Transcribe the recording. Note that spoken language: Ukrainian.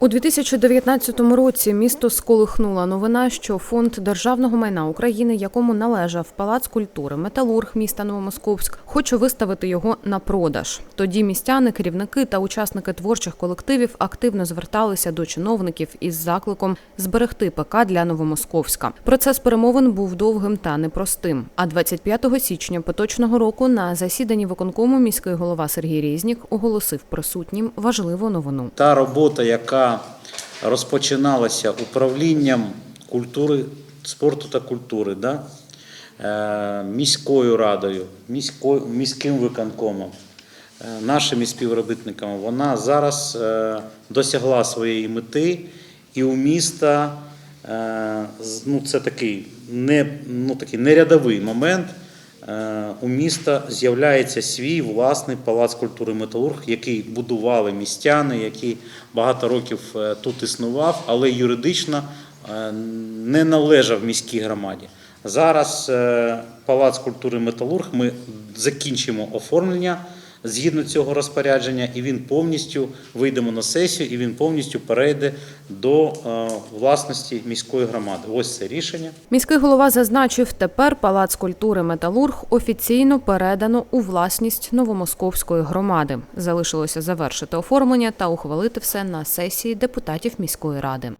У 2019 році місто сколихнула новина, що фонд державного майна України, якому належав Палац культури Металург міста Новомосковськ, хоче виставити його на продаж. Тоді містяни, керівники та учасники творчих колективів активно зверталися до чиновників із закликом зберегти ПК для Новомосковська. Процес перемовин був довгим та непростим. А 25 січня поточного року на засіданні виконкому міський голова Сергій Різнік оголосив присутнім важливу новину. Та робота, яка розпочиналася управлінням культури, спорту та культури, да? е, міською радою, міським виконкомом, е, нашими співробітниками, вона зараз е, досягла своєї мети, і у міста ну, це такий, не, ну, такий нерядовий момент. Е, У міста з'являється свій власний палац культури Металург, який будували містяни, який багато років е, тут існував, але юридично е, не належав міській громаді. Зараз палац культури Металург ми закінчимо оформлення згідно цього розпорядження, і він повністю вийдемо на сесію, і він повністю перейде до е, власності міської громади. Ось це рішення. Міський голова зазначив, тепер Палац культури Металург офіційно передано у власність Новомосковської громади. Залишилося завершити оформлення та ухвалити все на сесії депутатів міської ради.